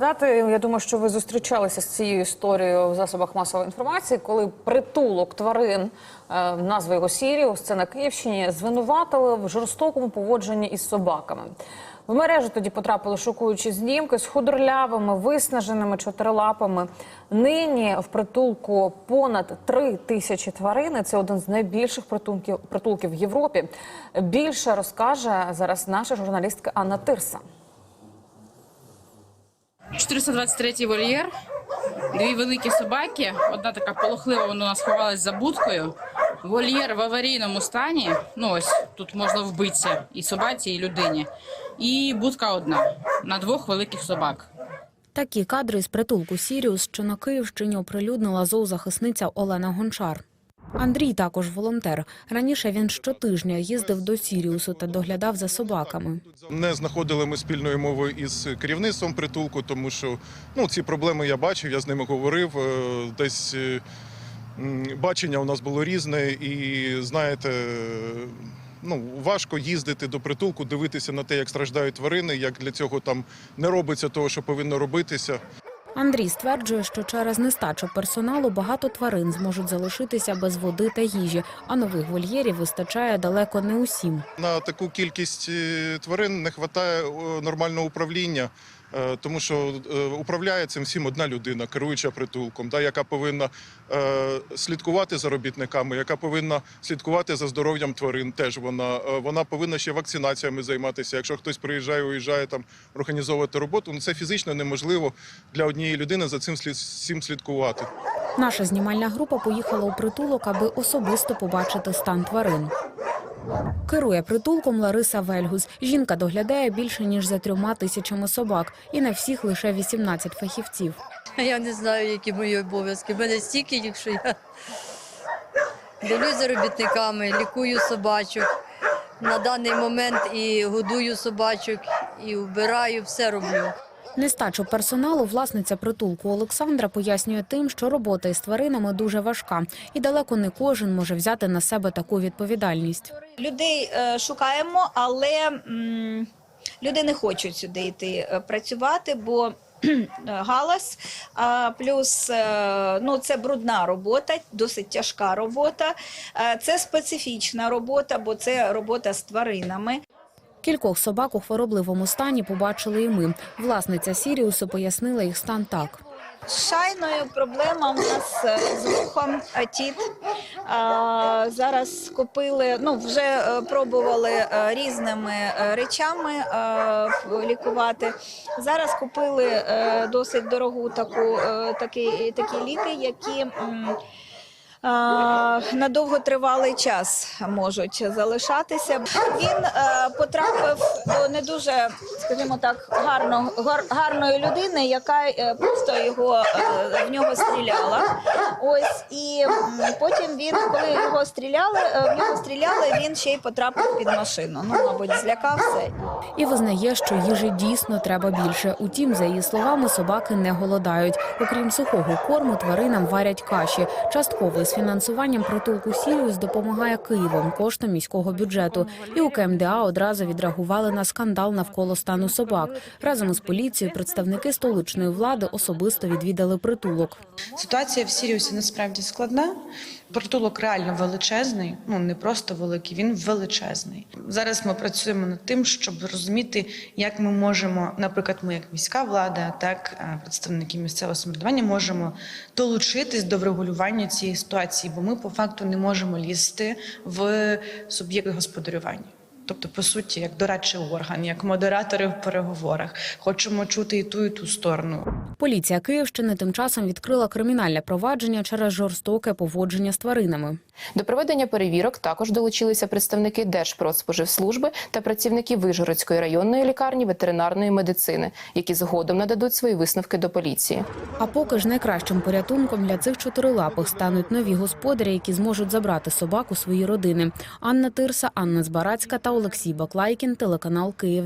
Дати, я думаю, що ви зустрічалися з цією історією в засобах масової інформації, коли притулок тварин, е, назва його Сіріус, це на Київщині, звинуватили в жорстокому поводженні із собаками. В мережу тоді потрапили шокуючі знімки з худорлявими, виснаженими чотирилапами. Нині в притулку понад три тисячі тварин. Це один з найбільших притулків, притулків в Європі. Більше розкаже зараз наша журналістка Анна Тирса. 423 вольєр, дві великі собаки. Одна така полохлива, вона у нас ховалась за будкою. Вольєр в аварійному стані. Ну ось тут можна вбитися і собаці, і людині. І будка одна на двох великих собак. Такі кадри з притулку Сіріус, що на Київщині оприлюднила зоозахисниця Олена Гончар. Андрій також волонтер. Раніше він щотижня їздив до Сіріусу та доглядав за собаками. Не знаходили ми спільної мови із керівництвом притулку, тому що ну, ці проблеми я бачив, я з ними говорив. Е, Десь е, бачення у нас було різне, і знаєте, ну, важко їздити до притулку, дивитися на те, як страждають тварини, як для цього там не робиться того, що повинно робитися. Андрій стверджує, що через нестачу персоналу багато тварин зможуть залишитися без води та їжі, а нових вольєрів вистачає далеко не усім. На таку кількість е, тварин не вистачає нормального управління, тому що е, управляє цим всім одна людина, керуюча притулком, да, яка повинна е, слідкувати за робітниками, яка повинна слідкувати за здоров'ям тварин. Теж вона Е, вона повинна ще вакцинаціями займатися. Якщо хтось приїжджає, уїжджає там організовувати роботу, ну це фізично неможливо для однієї людини за цим всім слідкувати. Наша знімальна група поїхала у притулок, аби особисто побачити стан тварин. Керує притулком Лариса Вельгус. Жінка доглядає більше ніж за трьома тисячами собак, і на всіх лише 18 фахівців. Я не знаю, які мої обов'язки. У мене стільки їх, що я дивлюсь за робітниками, лікую собачок. На даний момент і годую собачок, і вбираю, все роблю. Нестачу персоналу власниця притулку Олександра пояснює тим, що робота із тваринами дуже важка, і далеко не кожен може взяти на себе таку відповідальність. Людей е, шукаємо, але люди не хочуть сюди йти е, працювати, бо галас, плюс е, ну, це брудна робота, досить тяжка робота. Е, Це специфічна робота, бо це робота з тваринами. Кількох собак у хворобливому стані побачили і ми. Власниця Сіріусу пояснила їх стан так. Шайною проблема у нас е, з вухом тіт. Зараз купили, ну вже е, пробували е, різними речами лікувати. Зараз купили досить дорогу таку, такі, такі ліки, які. На довготривалий час можуть залишатися. Він е, потрапив до не дуже, скажімо так, гарно, гар, гарної людини, яка е, просто його е, в нього стріляла. Ось і потім він, коли його стріляли, в нього стріляли, він ще й потрапив під машину. Ну, мабуть, злякався. І визнає, що їжі дійсно треба більше. Утім, за її словами, собаки не голодають. Окрім сухого корму, тваринам варять каші. Частково з фінансуванням притулку Сіріус допомагає Києвом коштом міського бюджету. І у КМДА одразу відреагували на скандал навколо стану собак. Разом із поліцією представники столичної влади особисто відвідали притулок. Ситуація в Сіріусі насправді складна. Притулок реально величезний, ну не просто великий, він величезний. Зараз ми працюємо над тим, щоб розуміти, як ми можемо, наприклад, ми як міська влада, так е, представники місцевого самоврядування, можемо долучитись до врегулювання цієї ситуації, бо ми по факту не можемо лізти в суб'єкт господарювання. Тобто, по суті, як дорадчий орган, як модератори в переговорах, хочемо чути і ту, і ту сторону. Поліція Київщини тим часом відкрила кримінальне провадження через жорстоке поводження з тваринами. До проведення перевірок також долучилися представники Держпродспоживслужби та працівники Вижгородської районної лікарні ветеринарної медицини, які згодом нададуть свої висновки до поліції. А поки ж найкращим порятунком для цих чотирилапих стануть нові господарі, які зможуть забрати собак у свої родини. Анна Тирса, Анна Збарацька та Олексій Баклайкін, телеканал Київ.